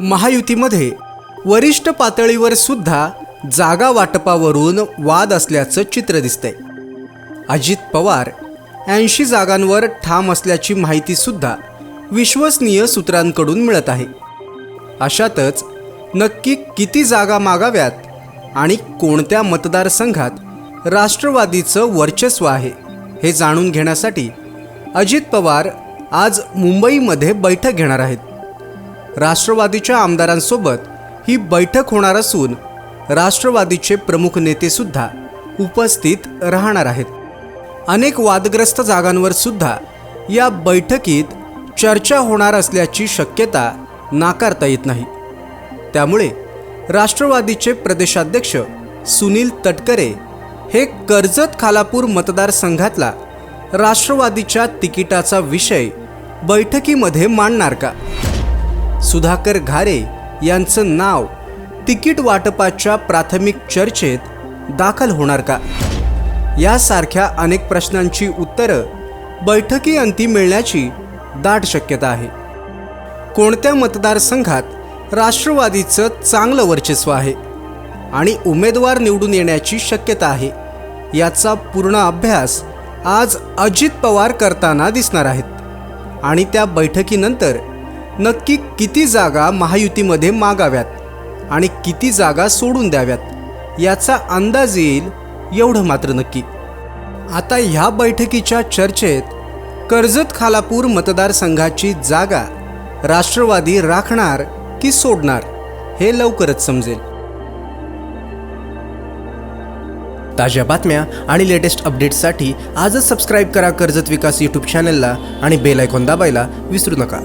महायुतीमध्ये वरिष्ठ पातळीवर सुद्धा जागा वाटपावरून वाद असल्याचं चित्र दिसतंय. अजित पवार ऐंशी जागांवर ठाम असल्याची माहिती सुद्धा विश्वसनीय सूत्रांकडून मिळत आहे. अशातच नक्की किती जागा मागाव्यात आणि कोणत्या मतदारसंघात राष्ट्रवादीचं वर्चस्व आहे हे जाणून घेण्यासाठी अजित पवार आज मुंबईमध्ये बैठक घेणार आहेत. राष्ट्रवादीच्या आमदारांसोबत ही बैठक होणार असून राष्ट्रवादीचे प्रमुख नेतेसुद्धा उपस्थित राहणार आहेत. अनेक वादग्रस्त जागांवर सुद्धा या बैठकीत चर्चा होणार असल्याची शक्यता नाकारता येत नाही. त्यामुळे राष्ट्रवादीचे प्रदेशाध्यक्ष सुनील तटकरे हे कर्जत खालापूर मतदारसंघातला राष्ट्रवादीच्या तिकिटाचा विषय बैठकीमध्ये मांडणार का? सुधाकर घारे यांचं नाव तिकीट वाटपाच्या प्राथमिक चर्चेत दाखल होणार का? यासारख्या अनेक प्रश्नांची उत्तरं बैठकीअंती मिळण्याची दाट शक्यता आहे. कोणत्या मतदारसंघात राष्ट्रवादीचं चांगलं वर्चस्व आहे आणि उमेदवार निवडून येण्याची शक्यता आहे याचा पूर्ण अभ्यास आज अजित पवार करताना दिसणार आहेत. आणि त्या बैठकीनंतर नक्की किती जागा महायुतीमध्ये मागाव्यात आणि किती जागा सोडून द्याव्यात याचा अंदाज येईल एवढं मात्र नक्की. आता ह्या बैठकीच्या चर्चेत कर्जत खालापूर मतदारसंघाची जागा राष्ट्रवादी राखणार की सोडणार हे लवकरच समजेल. ताज्या बातम्या आणि लेटेस्ट अपडेट्ससाठी आजच सबस्क्राईब करा कर्जत विकास यूट्यूब चॅनलला आणि बेल आयकॉन दाबायला विसरू नका.